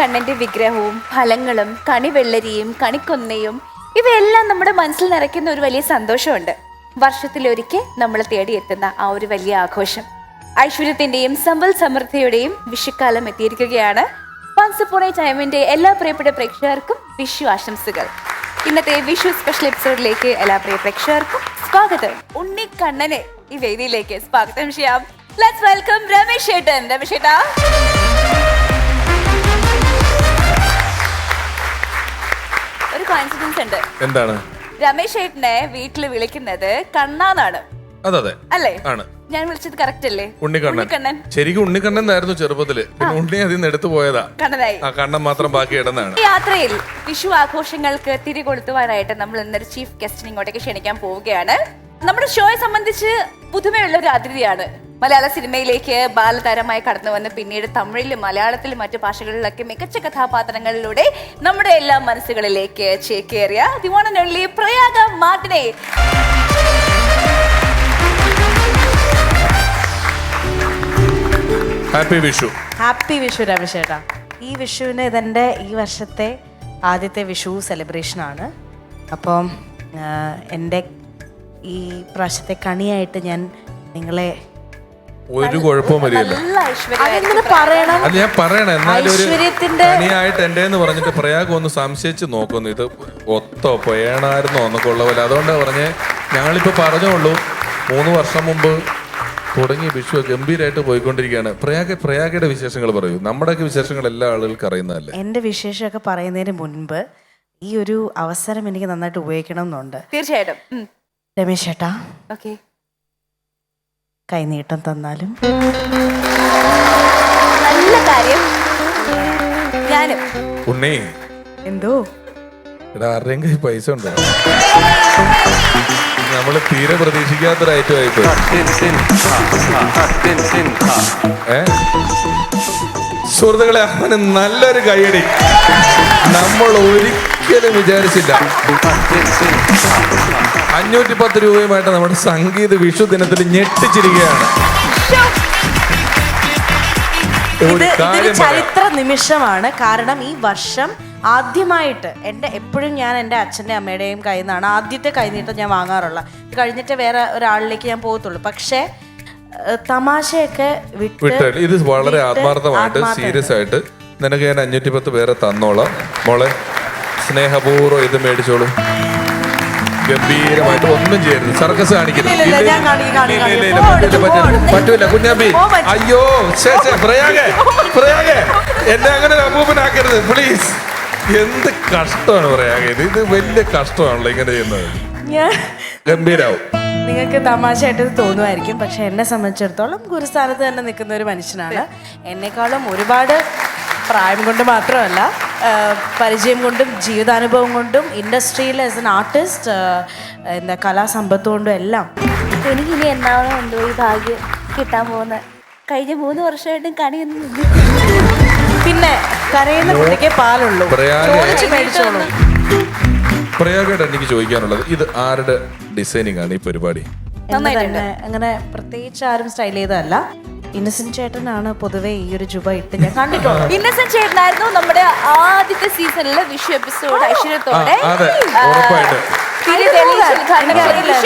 കണ്ണന്റെ വിഗ്രഹവും ഫലങ്ങളും കണിവെള്ളരിയും കണിക്കൊന്നയും ഇവയെല്ലാം നമ്മുടെ മനസ്സിൽ നിറയ്ക്കുന്ന ഒരു വലിയ സന്തോഷമുണ്ട്. വർഷത്തിലൊരിക്കൽ നമ്മൾ തേടിയെത്തുന്ന ആ ഒരു വലിയ ആഘോഷം. ഐശ്വര്യത്തിന്റെയും സമ്പൽ സമൃദ്ധിയുടെയും വിഷുക്കാലം എത്തിയിരിക്കുകയാണ്. ടൈമിന്റെ എല്ലാ പ്രിയപ്പെട്ട പ്രേക്ഷകർക്കും വിഷു ആശംസകൾ. ഇന്നത്തെ വിഷു സ്പെഷ്യൽ എപ്പിസോഡിലേക്ക് എല്ലാ പ്രിയ പ്രേക്ഷകർക്കും സ്വാഗതം. ഉണ്ണിക്കണ്ണനെ ഈ വേദിയിലേക്ക് സ്വാഗതം ചെയ്യാം. ലെറ്റ്സ് വെൽക്കം രമേശ് ഏട്ടൻ. രമേശ് ഏട്ടാ. കോൺഫിഡൻസ് ഉണ്ട്. എന്താണ്? രമേശ് ഏട്ടനെ വീട്ടിൽ വിളിക്കുന്നത് കണ്ണാന്നാണ്. അതെ അല്ലേ? ആണ്. ഞാൻ വിളിച്ചത് കറക്റ്റ് അല്ലേ? ഉണ്ണിക്കണ്ണൻ. ഉണ്ണിക്കണ്ണൻ. ശരിക്കും ഉണ്ണിക്കണ്ണൻ എന്നായിരുന്നു ചെറുപ്പത്തിൽ. പിന്നെ ഉണ്ണി അതിൽ നിന്ന് എടുത്തു പോയതാ. കണ്ണനായി. ആ കണ്ണൻ മാത്രം ബാക്കി ഇടന്നാണ് യാത്രയിൽ വിഷു ആഘോഷങ്ങൾക്ക് തിരികൊളുത്തുവാനായിട്ട് നമ്മൾ ഇന്നൊരു ചീഫ് ഗസ്റ്റിനെ ഇങ്ങോട്ടേക്ക് ക്ഷണിക്കാൻ പോവുകയാണ്. നമ്മുടെ ഷോയെ സംബന്ധിച്ച് പുതുമയുള്ള ഒരു അതിഥിയാണ്. മലയാള സിനിമയിലേക്ക് ബാലതാരമായി കടന്നു വന്ന് പിന്നീട് തമിഴിലും മലയാളത്തിലും മറ്റു ഭാഷകളിലൊക്കെ മികച്ച കഥാപാത്രങ്ങളിലൂടെ നമ്മുടെ എല്ലാ മനസ്സുകളിലേക്ക് ചേക്കേറിയ the one and only Prayaga മാർട്ടിനെ happy Vishu happy Vishu രമേശേട്ടാ ഈ വിഷുവിന് ഇതെന്റെ ഈ വർഷത്തെ ആദ്യത്തെ വിഷു സെലിബ്രേഷനാണ് അപ്പം എന്റെ ഈ പ്രാവശ്യത്തെ കണിയായിട്ട് ഞാൻ നിങ്ങളെ ഒരു കുഴപ്പവും വരില്ല അതെങ്ങനെ പറയണം? അത് ഞാൻ പറയണ. എന്നാലും ഒരു ഐശ്വര്യത്തിന്റെ- പണിയായിട്ട് എന്റെ എന്ന് പറഞ്ഞിട്ട് പ്രയാഗം ഒന്ന് സംശയിച്ച് നോക്കുന്നു. ഇത് ഒത്തോ പേണായിരുന്നോ എന്നൊക്കെ ഉള്ള പോലെ. അതുകൊണ്ട് പറഞ്ഞേ ഞങ്ങളിപ്പോ പറഞ്ഞോളൂ മൂന്ന് വർഷം മുമ്പ് തുടങ്ങി വിഷു ഗംഭീരമായിട്ട് പോയിക്കൊണ്ടിരിക്കുകയാണ്. പ്രയാഗ പ്രയാഗയുടെ വിശേഷങ്ങൾ പറയൂ. നമ്മുടെയൊക്കെ വിശേഷങ്ങൾ എല്ലാ ആളുകൾക്ക് അറിയുന്നതല്ലേ? എന്റെ വിശേഷമൊക്കെ പറയുന്നതിന് മുൻപ് ഈ ഒരു അവസരം എനിക്ക് നന്നായിട്ട് ഉപയോഗിക്കണം എന്നുണ്ട് തീർച്ചയായിട്ടും രമേശ് ചേട്ടാ ഓക്കെ. കൈനീട്ടം തന്നാലും. നല്ല കാര്യം. ഞാനും. ഉണ്ണി. എന്തോ? എടാ ആരുടെയും കയ്യിൽ പൈസ ഉണ്ടോ? നമ്മൾ തീരെ പ്രതീക്ഷിക്കാത്തൊരു ഐറ്റം ആയിപ്പോയി ഏ? സുഹൃത്തുക്കളെ അവന് നല്ലൊരു കൈയടി നമ്മൾ ഒരിക്കലും വിചാരിച്ചില്ല. അഞ്ഞൂറ്റി പത്ത് രൂപയുമായിട്ട് നമ്മുടെ സംഗീത വിഷു ദിനത്തിൽ ഞെട്ടിച്ചിരിക്കുകയാണ്. ഇത് ഇതൊരു ചരിത്ര നിമിഷമാണ്. കാരണം ഈ വർഷം ആദ്യമായിട്ട് എന്റെ എപ്പോഴും ഞാൻ എന്റെ അച്ഛന്റെ അമ്മയുടെയും കയ്യിൽ നിന്നാണ് ആദ്യത്തെ കൈനീട്ടം ഞാൻ വാങ്ങാറുള്ള കഴിഞ്ഞിട്ട് വേറെ ഒരാളിലേക്ക് ഞാൻ പോകത്തുള്ളൂ. പക്ഷേ തമാശയൊക്കെ വിട്ട് ഇത് വളരെ ആത്മാർത്ഥമായിട്ട് ആത്മാർത്ഥമായിട്ട്. സീരിയസ് ആയിട്ട് നിനക്ക് ഞാൻ അഞ്ഞൂറ്റി പത്ത് പേരെ തന്നോളാം. മോളെ സ്നേഹപൂർവം ഇത് മേടിച്ചോളൂ. ഗംഭീരമായിട്ട് ഒന്നും ചെയ്യരുത്. സർക്കസ് കാണിക്കുന്നത് പറ്റൂല കുഞ്ഞാമ്പി. അയ്യോ പ്രയാഗേ പ്രയാഗേ. എന്നെ അങ്ങനെ അപൂപനാക്കരുത് പ്ലീസ് എന്ത് കഷ്ടമാണ് പ്രയാഗ. ഇത് ഇത് വലിയ കഷ്ടമാണല്ലോ ഇങ്ങനെ ചെയ്യുന്നത്. ഗംഭീരാവും. നിങ്ങൾക്ക് തമാശയായിട്ട് തോന്നുമായിരിക്കും പക്ഷെ എന്നെ സംബന്ധിച്ചിടത്തോളം ഗുരുസ്ഥാനത്ത് തന്നെ നിൽക്കുന്ന ഒരു മനുഷ്യനാണ്. എന്നെക്കാളും ഒരുപാട് പ്രായം കൊണ്ട് മാത്രമല്ല പരിചയം കൊണ്ടും ജീവിതാനുഭവം കൊണ്ടും ഇൻഡസ്ട്രിയിൽ ആസ് എൻ ആർട്ടിസ്റ്റ് എന്താ കലാസമ്പത്ത് കൊണ്ടും എല്ലാം. എനിക്ക് ഇനി എന്നാണോ എന്തോ ഈ ഭാഗ്യം കിട്ടാൻ പോകുന്നത്? കഴിഞ്ഞ മൂന്ന് വർഷമായിട്ടും കണി. പിന്നെ കരയുന്ന കുട്ടിക്കേ പാലുള്ളൂ. ചോദിച്ച് മേടിച്ചോളൂ. പ്രയാഗയുടെ എനിക്ക് ചോദിക്കാനുള്ളത് ഇത് ആരുടെ ഡിസൈനിങ് ആണ് ഈ പരിപാടി? അങ്ങനെ പ്രത്യേകിച്ച് ആരും സ്റ്റൈൽ ചെയ്തതല്ല. ഇന്നസെന്റ് ചേട്ടനാണ് പൊതുവെ ഈ ഒരു ജുബ ഇട്ട് ഞാൻ കണ്ടിട്ടുള്ളത്. ഇന്നസെന്റ് ചേട്ടനായിരുന്നു നമ്മുടെ ആദ്യത്തെ സീസണിലെ വിഷു എപ്പിസോഡ് ഐശ്വര്യത്തോടെ.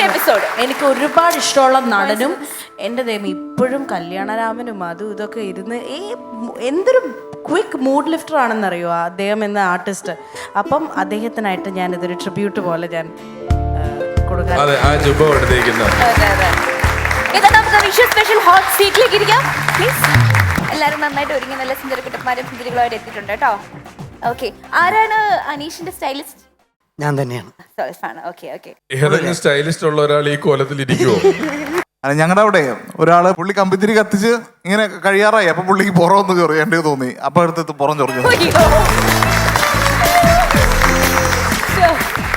എപ്പിസോഡ്. എനിക്ക് ഒരുപാട് ഇഷ്ടമുള്ള നടനും എന്റെ ദൈവം ഇപ്പോഴും കല്യാണരാമനും അതും ഇതൊക്കെ ഇരുന്ന് ഈ എന്തൊരു ക്വിക്ക് മൂഡ് ലിഫ്റ്റർ ആണെന്നറിയോ അദ്ദേഹം എന്ന ആർട്ടിസ്റ്റ് അപ്പം അദ്ദേഹത്തിനായിട്ട് ഞാൻ ഇതൊരു ട്രിബ്യൂട്ട് പോലെ ഞാൻ കൊടുക്കാൻ അതെ ആ ജുബ വിഷു സ്പെഷ്യൽ ഹോട്ട് സീറ്റിലേക്ക് ഇരിക്കാം. പ്ലീസ് എല്ലാവരും നന്നായിട്ട് ഒരുങ്ങി നല്ല സുന്ദര കുട്ടന്മാരും സുന്ദരികളായിട്ട് എത്തിയിട്ടുണ്ട് കേട്ടോ. ഓക്കെ ആരാണ് അനീഷിന്റെ സ്റ്റൈലിസ്റ്റ് ഞാൻ തന്നെയാണ്. ഏതെങ്കിലും സ്റ്റൈലിസ്റ്റ് ഉള്ള ഒരാൾ ഈ കോലത്തിൽ ഇരിക്കുവോ? അല്ല ഞങ്ങളുടെ അവിടെ ഒരാൾ പുള്ളി കമ്പിത്തിരി കത്തിച്ച് ഇങ്ങനെ കഴിയാറായി. അപ്പൊ പുള്ളിക്ക് പുറം ഒന്ന് കയറി എന്റെ തോന്നി. അപ്പൊ അടുത്ത് പുറം ചൊറിഞ്ഞു.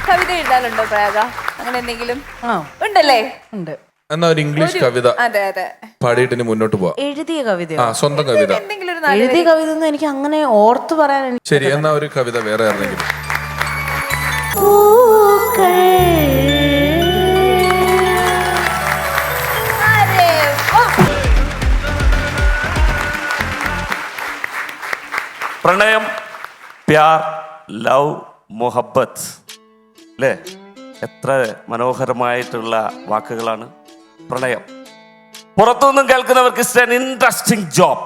കവിത എഴുതാനുണ്ടോ പ്രയാഗ? അങ്ങനെ എന്തെങ്കിലും? ഉണ്ടല്ലേ? ഉണ്ട്. എന്നാ ഒരു ഇംഗ്ലീഷ് കവിത അതെ അതെ. പാടിയിട്ട് ഇനി മുന്നോട്ട് പോവാം. എഴുതിയ കവിത ആ സ്വന്തം കവിത. എന്തെങ്കിലും ഒരു നാല് എഴുതിയ കവിത ഒന്നും എനിക്ക് അങ്ങനെ ഓർത്ത് പറയാൻ എനിക്ക് ശരി എന്നാ ഒരു കവിത വേറെ ആരെങ്കിലും അരെ, ഓ. പ്രണയം പ്യാർ ലവ് മുഹബത്ത് അല്ലേ എത്ര മനോഹരമായിട്ടുള്ള വാക്കുകളാണ്. പ്രണയം പുറത്തുനിന്നും കേൾക്കുന്നവർക്ക് it's an interesting job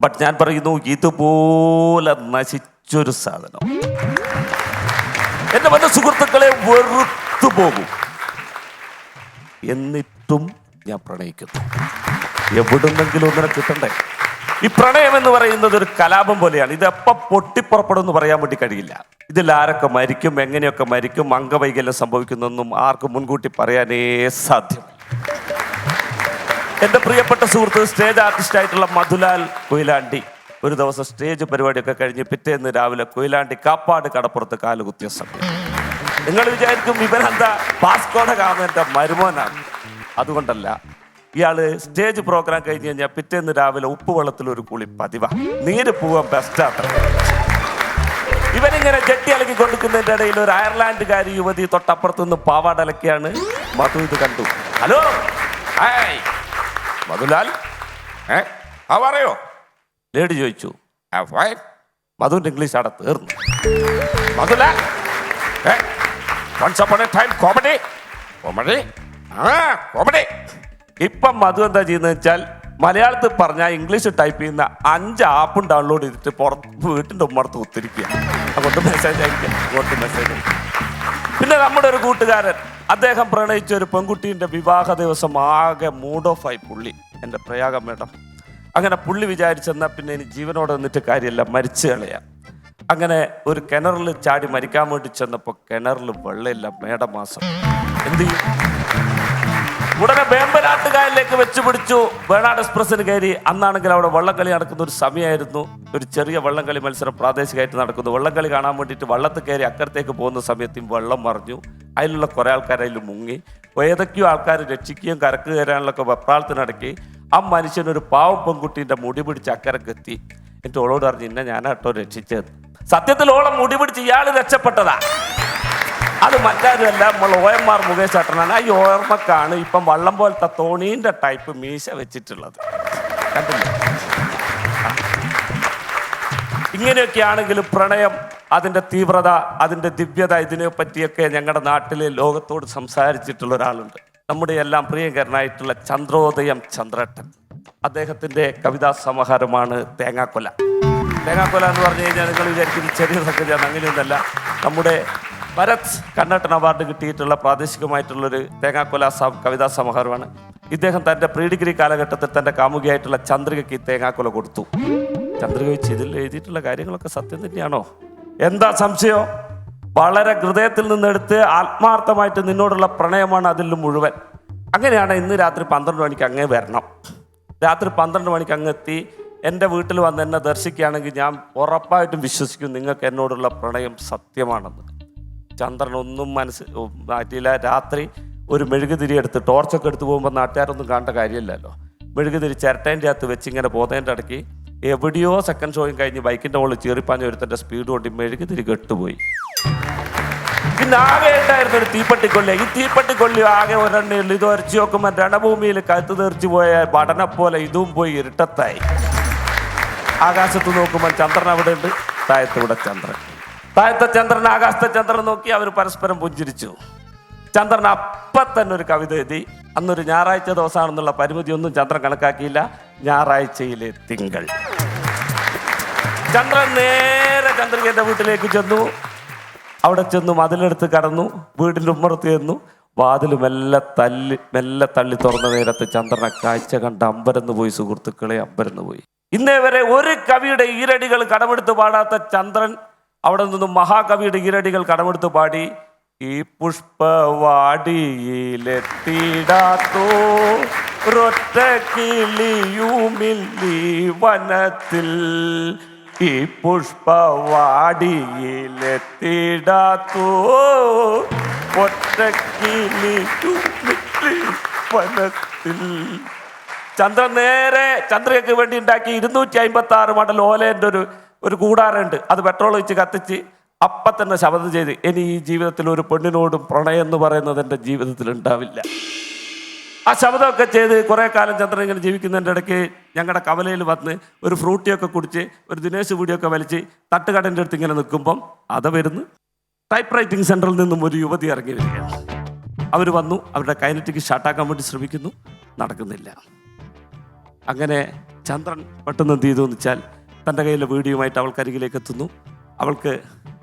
but ഞാൻ പറയുന്നു ഇതുപോലെ നശിച്ചൊരു സാധനം. എന്റെ മറ്റു സുഹൃത്തുക്കളെ വെറുത്തു പോകും. എന്നിട്ടും ഞാൻ പ്രണയിക്കുന്നു. എവിടുന്നെങ്കിലും ഒന്നിനെ കിട്ടണ്ടേ? ഈ പ്രണയം എന്ന് പറയുന്നത് ഒരു കലാപം പോലെയാണ്. ഇത് എപ്പം പൊട്ടിപ്പുറപ്പെടും എന്ന് പറയാൻ വേണ്ടി കഴിയില്ല. ഇതിൽ ആരൊക്കെ മരിക്കും എങ്ങനെയൊക്കെ മരിക്കും അംഗവൈകല്യം സംഭവിക്കുന്നൊന്നും ആർക്കും മുൻകൂട്ടി പറയാനേ സാധ്യം എന്റെ പ്രിയപ്പെട്ട സുഹൃത്ത് സ്റ്റേജ് ആർട്ടിസ്റ്റ് ആയിട്ടുള്ള മധുലാൽ കൊയിലാണ്ടി. ഒരു ദിവസം സ്റ്റേജ് പരിപാടിയൊക്കെ കഴിഞ്ഞ് പിറ്റേന്ന് രാവിലെ കൊയിലാണ്ടി കാപ്പാട് കടപ്പുറത്ത് കാലുകുത്തിയ സമയം. നിങ്ങൾ വിചാരിക്കും ഇവനെന്താ പാസ്കോഡ കാമന്റെ മരുമോനാണ്. അതുകൊണ്ടല്ല ഇയാൾ സ്റ്റേജ് പ്രോഗ്രാം കഴിഞ്ഞ് കഴിഞ്ഞാൽ പിറ്റേന്ന് രാവിലെ ഉപ്പുവെള്ളത്തിൽ ഒരു കുളി പതിവ. നീര് പോവാൻ ബെസ്റ്റാണ് ഇവനിങ്ങനെ ജട്ടി അലക്കി കൊടുക്കുന്നതിന്റെ ഇടയിൽ ഒരു അയർലാൻഡുകാരി യുവതി തൊട്ടപ്പുറത്തുനിന്ന് പാവാടലക്കിയാണ് മധു ഇത് കണ്ടു. ഹലോ? ഹായ് മധുലാൽ ഏ? ആ പറയോ? ലേഡി ചോദിച്ചു "ആ, fine." മധുവിന്റെ ഇംഗ്ലീഷ് അവിടെ തീർന്നു. മധുലാൽ ടൈം കോമഡി കോമഡി ആ കോമഡി ഇപ്പം മധു എന്താ ചെയ്യുന്നത് വെച്ചാൽ മലയാളത്തിൽ പറഞ്ഞാൽ ഇംഗ്ലീഷ് ടൈപ്പ് ചെയ്യുന്ന അഞ്ച് ആപ്പും ഡൗൺലോഡ് ചെയ്തിട്ട് പുറത്ത് വീട്ടിന്റെ ഉമ്മർത്ത് ഒത്തിരിക്കുക അങ്ങോട്ട് മെസ്സേജ് അയക്കുക അങ്ങോട്ട് മെസ്സേജ് പിന്നെ നമ്മുടെ ഒരു കൂട്ടുകാരൻ അദ്ദേഹം പ്രണയിച്ച ഒരു പെൺകുട്ടീന്റെ വിവാഹ ദിവസം ആകെ മൂഡ് ഓഫ് ആയി പുള്ളി. എന്റെ പ്രയാഗം മേഡം. അങ്ങനെ പുള്ളി വിചാരിച്ചെന്നാൽ പിന്നെ ഇനി ജീവനോടെ നിന്നിട്ട് കാര്യമില്ല മരിച്ചു കളയാം. അങ്ങനെ ഒരു കിണറിൽ ചാടി മരിക്കാൻ വേണ്ടി ചെന്നപ്പോൾ കിണറിൽ വെള്ളമില്ല മേടമാസം. എന്ത് ചെയ്യും? ഉടനെ വേമ്പനാട്ടുകായലിലേക്ക് വെച്ച് പിടിച്ചു. വേണാട് എക്സ്പ്രസ്സിന് കയറി. അന്നാണെങ്കിൽ അവിടെ വള്ളംകളി നടക്കുന്ന ഒരു സമയമായിരുന്നു. ഒരു ചെറിയ വള്ളംകളി മത്സരം പ്രാദേശികമായിട്ട് നടക്കുന്നു. വള്ളംകളി കാണാൻ വേണ്ടിയിട്ട് വള്ളത്തിൽ കയറി അക്കരത്തേക്ക് പോകുന്ന സമയത്തും വെള്ളം മറിഞ്ഞു. അതിലുള്ള കുറേ ആൾക്കാർ അതിൽ മുങ്ങി. ഏതൊക്കെയോ ആൾക്കാർ രക്ഷിക്കുകയും കരക്ക് കയറാനുള്ളൊക്കെ നടക്കി ആ മനുഷ്യനൊരു പാവ പെൺകുട്ടീന്റെ മുടി പിടിച്ച് അക്കരക്കെത്തി എന്നിട്ട് ഓളോട് പറഞ്ഞു ഇന്ന ഞാനാട്ടോ രക്ഷിച്ചത്. സത്യത്തിൽ ഓളം മുടി പിടിച്ച് ഇയാൾ രക്ഷപ്പെട്ടതാ. അത് മറ്റാരുമല്ല നമ്മൾ ഒ എം ആർ മുകേഷ് ചേട്ടനാണ്. ഈ ഓർമ്മക്കാണ് ഇപ്പം വള്ളം പോലത്തെ തോണീന്റെ ടൈപ്പ് മീശ വെച്ചിട്ടുള്ളത്. കണ്ടില്ല? ഇങ്ങനെയൊക്കെയാണെങ്കിൽ പ്രണയം അതിന്റെ തീവ്രത അതിന്റെ ദിവ്യത ഇതിനെ പറ്റിയൊക്കെ ഞങ്ങളുടെ നാട്ടിലെ ലോകത്തോട് സംസാരിച്ചിട്ടുള്ള ഒരാളുണ്ട്. നമ്മുടെ എല്ലാം പ്രിയങ്കരനായിട്ടുള്ള ചന്ദ്രോദയം ചന്ദ്രട്ടൻ. അദ്ദേഹത്തിന്റെ കവിതാ സമാഹാരമാണ് തേങ്ങാക്കൊല. തേങ്ങാക്കൊല എന്ന് പറഞ്ഞു കഴിഞ്ഞാൽ നിങ്ങൾ വിചാരിക്കുന്ന ചെറിയ സംഗതിയാണ് അങ്ങനെയൊന്നല്ല നമ്മുടെ ഭരത് കണ്ണട്ടൻ അവാർഡ് കിട്ടിയിട്ടുള്ള പ്രാദേശികമായിട്ടുള്ളൊരു തേങ്ങാക്കൊല കവിതാ സമാഹാരമാണ്. ഇദ്ദേഹം തന്റെ പ്രീ ഡിഗ്രി കാലഘട്ടത്തിൽ തന്റെ കാമുകിയായിട്ടുള്ള ചന്ദ്രികയ്ക്ക് തേങ്ങാക്കൊല കൊടുത്തു. ചന്ദ്രിക വെച്ച് ഇതിൽ എഴുതിയിട്ടുള്ള കാര്യങ്ങളൊക്കെ സത്യം തന്നെയാണോ? എന്താ സംശയം? വളരെ ഹൃദയത്തിൽ നിന്നെടുത്ത് ആത്മാർത്ഥമായിട്ട് നിന്നോടുള്ള പ്രണയമാണ് അതിൽ മുഴുവൻ. അങ്ങനെയാണ് ഇന്ന് രാത്രി പന്ത്രണ്ട് മണിക്ക് അങ്ങേ വരണം. രാത്രി പന്ത്രണ്ട് മണിക്ക് അങ്ങ് എത്തി. എന്റെ വീട്ടിൽ വന്ന് എന്നെ ദർശിക്കുകയാണെങ്കിൽ ഞാൻ ഉറപ്പായിട്ടും വിശ്വസിക്കും നിങ്ങൾക്ക് എന്നോടുള്ള പ്രണയം സത്യമാണെന്ന്. ചന്ദ്രൻ ഒന്നും മനസ്സ് മാറ്റിയില്ല. രാത്രി ഒരു മെഴുകുതിരി എടുത്ത് ടോർച്ചൊക്കെ എടുത്ത് പോകുമ്പോൾ നാട്ടുകാരൊന്നും കാണേണ്ട കാര്യമില്ലല്ലോ. മെഴുകുതിരി ചിരട്ടേന്റെ അകത്ത് വെച്ച് ഇങ്ങനെ പോകുന്നതിന്റെ ഇടയ്ക്ക് എവിടെയോ സെക്കൻഡ് ഷോയും കഴിഞ്ഞ് ബൈക്കിന്റെ മുകളിൽ ചീറിപ്പാഞ്ഞ ഒരുത്തന്റെ സ്പീഡ് കൊണ്ട് തിരികെ കെട്ടുപോയി. പിന്നെ ആകെ ഉണ്ടായിരുന്ന ഒരു തീപ്പട്ടിക്കൊല്ലി ഈ തീപ്പട്ടിക്കൊല്ലി ആകെ ഒരെണ്ണയുള്ളു ഇത് ഉരച്ചു നോക്കുമ്പോൾ രണഭൂമിയിൽ കഴുത്ത് തീർച്ചു പോയ പഠന പോലെ ഇതും പോയി ഇരുട്ടത്തായി. ആകാശത്ത് നോക്കുമ്പോൾ ചന്ദ്രൻ അവിടെ ഉണ്ട് താഴത്ത് ഇവിടെ ചന്ദ്രൻ. താഴത്തെ ചന്ദ്രൻ ആകാശത്തെ ചന്ദ്രൻ നോക്കി അവർ പരസ്പരം പുഞ്ചിരിച്ചു. ചന്ദ്രൻ അപ്പം തന്നെ ഒരു കവിത എഴുതി. അന്നൊരു ഞായറാഴ്ച ദിവസമാണെന്നുള്ള പരിമിതി ഒന്നും ചന്ദ്രൻ കണക്കാക്കിയില്ല. ഞായറാഴ്ചയിലെ തിങ്കൾ. ചന്ദ്രൻ നേരെ ചന്ദ്രികന്റെ വീട്ടിലേക്ക് ചെന്നു. അവിടെ ചെന്നു മതിലെടുത്ത് കടന്നു. വീടിന്റെ ഉമ്മറത്ത് ചെന്നു. വാതിൽ മെല്ലെ തല്ലി മെല്ലെ തള്ളി തുറന്ന നേരത്ത് ചന്ദ്രനെ കാഴ്ച കണ്ട് അമ്പരന്ന് പോയി സുഹൃത്തുക്കളെ അമ്പരന്ന് പോയി. ഇന്നേ വരെ ഒരു കവിയുടെ ഈരടികൾ കടമെടുത്ത് പാടാത്ത ചന്ദ്രൻ അവിടെ നിന്നും മഹാകവിയുടെ ഈരടികൾ കടമെടുത്ത് പാടി ഈ പുഷ്പവാടിയിലെത്തിടാത്തോ ഒറ്റ കിളിയുമില്ലി വനത്തിൽ ഈ പുഷ്പവാടിയിലെത്തിടാത്തോ? വനത്തിൽ ചന്ദ്രൻ നേരെ ചന്ദ്രയ്ക്ക് വേണ്ടി ഉണ്ടാക്കി ഇരുന്നൂറ്റി അമ്പത്തി ആറ് മടൽ ഓലേന്റെ ഒരു ഒരു കൂടാറുണ്ട് അത് പെട്രോൾ വെച്ച് കത്തിച്ച് അപ്പം തന്നെ ശബ്ദം ചെയ്ത് ഇനി ഈ ജീവിതത്തിൽ ഒരു പെണ്ണിനോടും പ്രണയം എന്ന് പറയുന്നത് എന്റെ ജീവിതത്തിൽ ഉണ്ടാവില്ല. ആ ശബ്ദമൊക്കെ ചെയ്ത് കുറേ കാലം ചന്ദ്രൻ ഇങ്ങനെ ജീവിക്കുന്നതിന്റെ ഇടയ്ക്ക് ഞങ്ങളുടെ കവലയിൽ വന്ന് ഒരു ഫ്രൂട്ടിയൊക്കെ കുടിച്ച് ഒരു ദിനേശ് വീടിയൊക്കെ വലിച്ച് തട്ടുകടന്റെ അടുത്ത് ഇങ്ങനെ നിൽക്കുമ്പം അത വരുന്നു. ടൈപ്പ് റൈറ്റിംഗ് സെന്ററിൽ നിന്നും ഒരു യുവതി ഇറങ്ങി വരികയാണ്. അവർ വന്നു അവരുടെ കൈനറ്റിക്ക് ഷട്ടാക്കാൻ വേണ്ടി ശ്രമിക്കുന്നു നടക്കുന്നില്ല. അങ്ങനെ ചന്ദ്രൻ പെട്ടെന്ന് എന്ത് ചെയ്തു വെച്ചാൽ തന്റെ കയ്യിലെ വീഡിയോയുമായിട്ട് അവൾക്ക് അരികിലേക്ക് എത്തുന്നു. അവൾക്ക്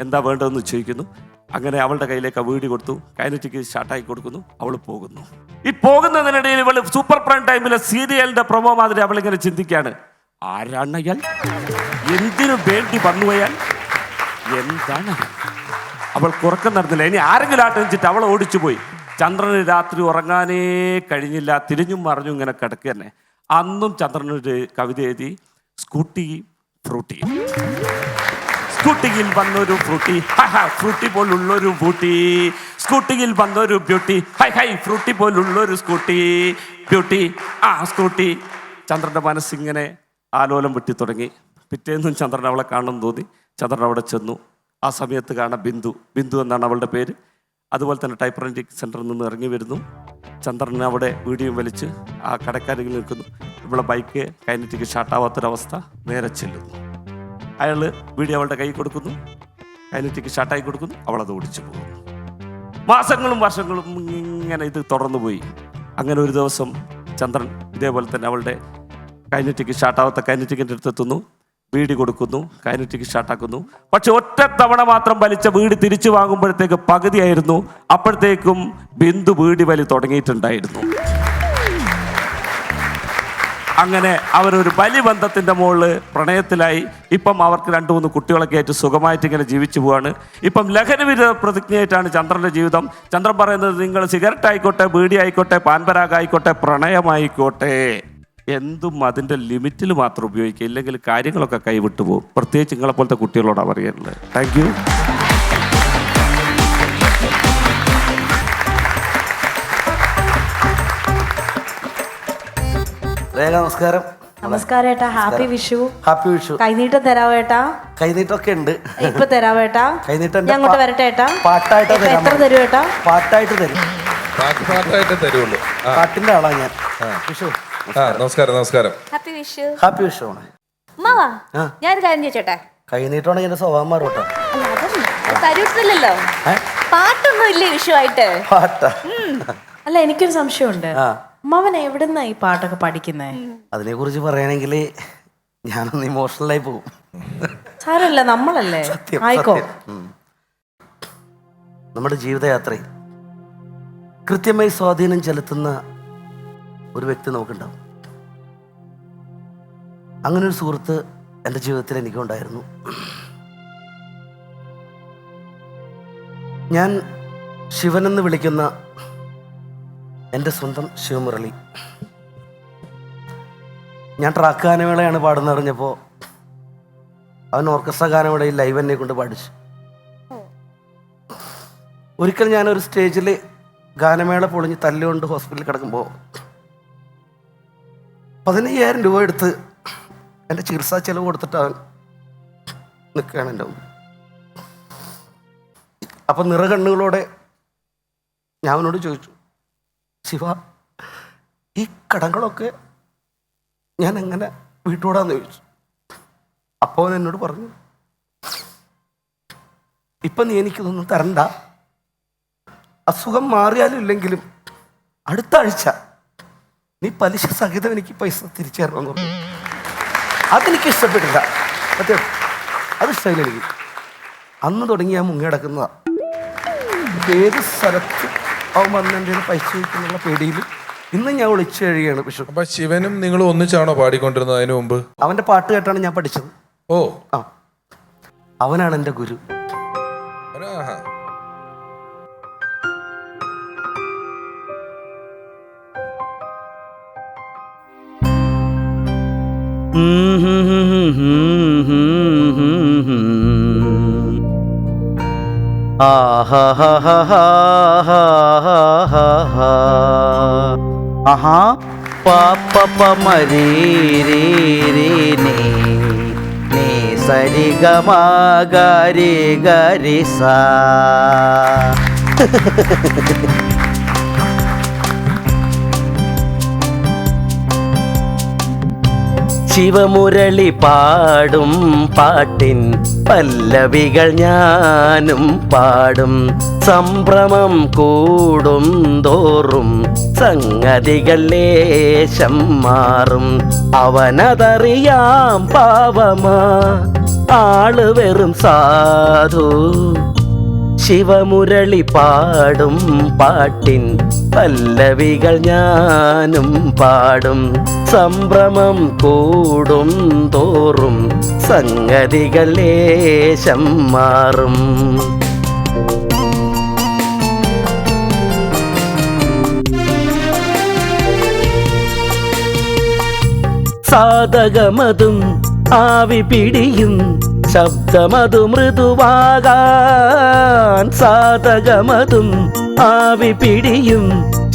എന്താ വേണ്ടതെന്ന് ചോദിക്കുന്നു. അങ്ങനെ അവളുടെ കയ്യിലേക്ക് വീടി കൊടുത്തു. കൈനറ്റിക്ക് ഷാർട്ടായി കൊടുക്കുന്നു. അവൾ പോകുന്നു. ഈ പോകുന്നതിനിടയിൽ ഇവൾ സൂപ്പർ പ്രൈം ടൈമിലെ സീരിയലിന്റെ പ്രൊമോ മാതിരി അവളിങ്ങനെ ചിന്തിക്കുകയാണ്. ആരാണ് അയാൾ? എന്തിനു വേണ്ടി വന്നു അയാൾ? എന്താണ് അവൾ കുറക്കം നടന്നില്ല. ഇനി ആരെങ്കിലും ആട്ടം വെച്ചിട്ട് അവൾ ഓടിച്ചു പോയി. ചന്ദ്രന് രാത്രി ഉറങ്ങാനേ കഴിഞ്ഞില്ല. തിരിഞ്ഞും മറിഞ്ഞും ഇങ്ങനെ കിടക്കുക തന്നെ അന്നും ചന്ദ്രനൊരു കവിത എഴുതി സ്കൂട്ടി ഫ്രൂട്ടി. സ്കൂട്ടിയിൽ വന്നൊരു ഫ്രൂട്ടി ഫ്രൂട്ടി പോലുള്ളൊരു ബ്യൂട്ടി. സ്കൂട്ടിയിൽ വന്നൊരു ബ്യൂട്ടി. ഹൈ ഹൈ ഫ്രൂട്ടി പോലുള്ളൊരു സ്കൂട്ടി. ബ്യൂട്ടി. ആ സ്കൂട്ടി. ചന്ദ്രന്റെ മനസ്സിങ്ങനെ ആലോലം വെട്ടി തുടങ്ങി. പിറ്റേന്നും ചന്ദ്രൻ അവളെ കാണണം തോന്നി. ചന്ദ്രൻ അവിടെ ചെന്നു. ആ സമയത്ത് കാണാൻ ബിന്ദു. ബിന്ദു എന്നാണ് അവളുടെ പേര്. അതുപോലെ തന്നെ ടൈപ്പ് റെന്റിംഗ് സെന്ററിൽ നിന്ന് ഇറങ്ങി വരുന്നു. ചന്ദ്രൻ അവിടെ വീഡിയോ വലിച്ച് ആ കടക്കാരിൽ നിൽക്കുന്നു. ഇവിടെ ബൈക്ക് കൈനറ്റിക്ക് ഷാർട്ടാവാത്തൊരവസ്ഥ. നേരെ ചെല്ലുന്നു. അയാൾ വീഡിയോ അവളുടെ കൈ കൊടുക്കുന്നു. കൈനറ്റിക്ക് ഷട്ടായി കൊടുക്കുന്നു. അവളത് ഓടിച്ചു പോകുന്നു. മാസങ്ങളും വർഷങ്ങളും ഇങ്ങനെ ഇത് തുടർന്നു പോയി. അങ്ങനെ ഒരു ദിവസം ചന്ദ്രൻ ഇതേപോലെ തന്നെ അവളുടെ കൈനറ്റിക്ക് ഷാട്ടാവാത്ത കൈനറ്റിക്കിന്റെ അടുത്തെത്തുന്നു വീടി കൊടുക്കുന്നു. കൈനറ്റിക്ക് ഷാട്ടാക്കുന്നു പക്ഷെ ഒറ്റ തവണ മാത്രം വലിച്ച വീട് തിരിച്ചു വാങ്ങുമ്പോഴത്തേക്ക് പകുതിയായിരുന്നു. അപ്പോഴത്തേക്കും ബിന്ദു വീടി വലി തുടങ്ങിയിട്ടുണ്ടായിരുന്നു. അങ്ങനെ അവരൊരു വലിയ ബന്ധത്തിന്റെ മുകളിൽ പ്രണയത്തിലായി. ഇപ്പം അവർക്ക് രണ്ട് മൂന്ന് കുട്ടികളൊക്കെ ആയിട്ട് സുഖമായിട്ട് ഇങ്ങനെ ജീവിച്ചു പോവാണ്. ഇപ്പം ലഹരി പ്രതിജ്ഞയായിട്ടാണ് ചന്ദ്രന്റെ ജീവിതം. ചന്ദ്രൻ പറയുന്നത് നിങ്ങൾ സിഗരറ്റ് ആയിക്കോട്ടെ ബീഡി ആയിക്കോട്ടെ പാൻപരാഗ് ആയിക്കോട്ടെ പ്രണയമായിക്കോട്ടെ. എന്തും അതിന്റെ ലിമിറ്റിൽ മാത്രം ഉപയോഗിക്കുക. ഇല്ലെങ്കിൽ കാര്യങ്ങളൊക്കെ കൈവിട്ടു പോകും. പ്രത്യേകിച്ച് നിങ്ങളെ പോലത്തെ കുട്ടികളോടാണ് പറയാനുള്ളത്. Thank you. നമസ്കാരം. നമസ്കാരം ഏട്ടാ. ഹാപ്പി വിഷു. ഹാപ്പി വിഷു. കൈനീട്ടം തരാവോ ഏട്ടാ? കൈനീട്ടൊക്കെ ഉണ്ട്. ഇപ്പൊ തരാവോ ഏട്ടാ? കൈനീട്ടം ഞാൻ അങ്ങോട്ട് വരട്ടെ ഏട്ടാ? പാട്ടായിട്ട് എത്ര തരും ഏട്ടാ? പാട്ടായിട്ട് തരും. പാട്ടായിട്ട് തരുള്ളൂ. പാട്ടിന്റെ ആളാ ഞാൻ. വിഷു നമസ്കാരം. നമസ്കാരം ഹാപ്പി വിഷു. ഹാപ്പി വിഷു ആണ്. ഉമ്മാവാ ഞാൻ ഒരു കാര്യം ചോദിച്ചോട്ടെ? കൈനീട്ടമാണെങ്കിൽ എന്റെ സ്വഭാവം മാറും കേട്ടോ തരൂട്ടില്ലല്ലോ? പാട്ടൊന്നും ഇല്ലേ വിഷു ആയിട്ട് പാട്ടാ അല്ല എനിക്കൊരു സംശയമുണ്ട്. ആ എവിടുന്ന എവിടുന്നാ ഈ പാട്ടൊക്കെ പഠിക്കുന്നേ? അതിനെ കുറിച്ച് പറയുകയാണെങ്കിൽ ഞാനൊന്ന് ഇമോഷണലായി പോകും. സാരല്ല നമ്മളല്ലേ? സത്യം ആയിക്കോ. സത്യം. ഉം. നമ്മുടെ ജീവിതയാത്രയിൽ കൃത്യമായി സ്വാധീനം ചെലുത്തുന്ന ഒരു വ്യക്തി നമുക്കുണ്ടാവും. അങ്ങനെ ഒരു സുഹൃത്ത് എന്റെ ജീവിതത്തിൽ എനിക്കുണ്ടായിരുന്നു. ഞാൻ ശിവനെന്ന് വിളിക്കുന്ന എന്റെ സ്വന്തം ശിവമുരളി. ഞാൻ ട്രാക്ക് ഗാനമേളയാണ് പാടുന്ന അറിഞ്ഞപ്പോൾ അവൻ ഓർക്കസ്ട്ര ഗാനമേളയിൽ ലൈവ് എന്നെ കൊണ്ട് പാടിച്ചു. ഒരിക്കൽ ഞാനൊരു സ്റ്റേജിൽ ഗാനമേള പൊളിഞ്ഞ് തല്ലുകൊണ്ട് ഹോസ്പിറ്റലിൽ കിടക്കുമ്പോൾ പതിനയ്യായിരം രൂപ എടുത്ത് എന്റെ ചികിത്സാ ചെലവ് കൊടുത്തിട്ട് അവൻ നിൽക്കുകയാണ് എന്റെ മുമ്പിൽ. അപ്പം നിറകണ്ണുകളോടെ ഞാൻ അവനോട് ചോദിച്ചു ശിവ ഈ കടങ്ങളൊക്കെ ഞാൻ എങ്ങനെ വീട്ടുകൂടാന്ന് ചോദിച്ചു. അപ്പോൾ അവൻ എന്നോട് പറഞ്ഞു ഇപ്പം നീ എനിക്കിതൊന്നും തരണ്ട. അസുഖം മാറിയാലും ഇല്ലെങ്കിലും അടുത്ത ആഴ്ച നീ പലിശ സഹിതം എനിക്ക് പൈസ തിരിച്ചു തരണമെന്ന് പറഞ്ഞു. അതെനിക്ക് ഇഷ്ടപ്പെട്ടില്ല. അതെ അത് ഇഷ്ടമില്ല എനിക്ക് അന്ന് തുടങ്ങി ഞാൻ മുങ്ങിയടക്കുന്നതാണ് ഏത് സ്ഥലത്ത് അവൻ വന്ന് എന്റെ കയ്യിൽ പൈസ ചോദിക്കുന്നുള്ള പേടിയിൽ ഇന്ന് ഞാൻ ഒളിച്ചു കഴിയുകയാണ് പക്ഷെ അപ്പൊ ശിവനും നിങ്ങൾ ഒന്നിച്ചാണോ പാടിക്കൊണ്ടിരുന്നത് അതിനു മുമ്പ്? അവന്റെ പാട്ട് കേട്ടാണ് ഞാൻ പഠിച്ചത്. ഓ. ആ. അവനാണ് എന്റെ ഗുരു. ആഹാ. ఆహా పాప మరీ రే రే నే నే సరి గమ గరి గరి సా ശിവമുരളി പാടും പാട്ടിൻ പല്ലവികൾ ഞാനും പാടും. സംഭ്രമം കൂടും തോറും സംഗതികൾ ലേശം മാറും. അവനതറിയാം പാവമാ ആൾ വെറും സാധു. ശിവമുരളി പാടും പാട്ടിൻ പല്ലവികൾ ഞാനും പാടും. സംഭ്രമം കൂടും തോറും സംഗതികൾ ലേശം മാറും. സാധകമതും ആവി പിടിയും ശബ്ദമതു മൃദുവാകാൻ സാധകമതും ആവി പിടിയും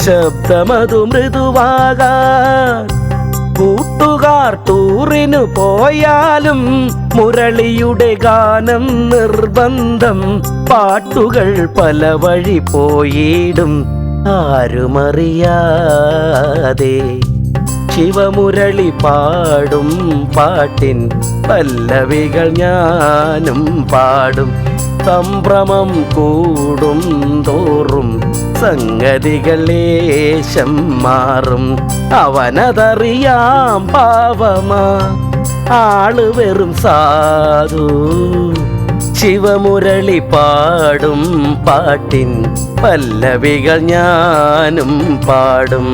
ശബ്ദമതു മൃദുവാകാൻ കൂട്ടുകാർ ടൂറിനു പോയാലും മുരളിയുടെ ഗാനം നിർബന്ധം പാട്ടുകൾ പല വഴി പോയിടും ആരുമറിയാതെ. ശിവമുരളി പാടും പാട്ടിൻ പല്ലവികൾ ഞാനും പാടും. സംഭ്രമം കൂടും തോറും സംഗതികൾ ലേശം മാറും. അവനതറിയാം പാവമാ ആൾ വെറും സാധു. ശിവമുരളി പാടും പാട്ടിൻ പല്ലവികൾ ഞാനും പാടും.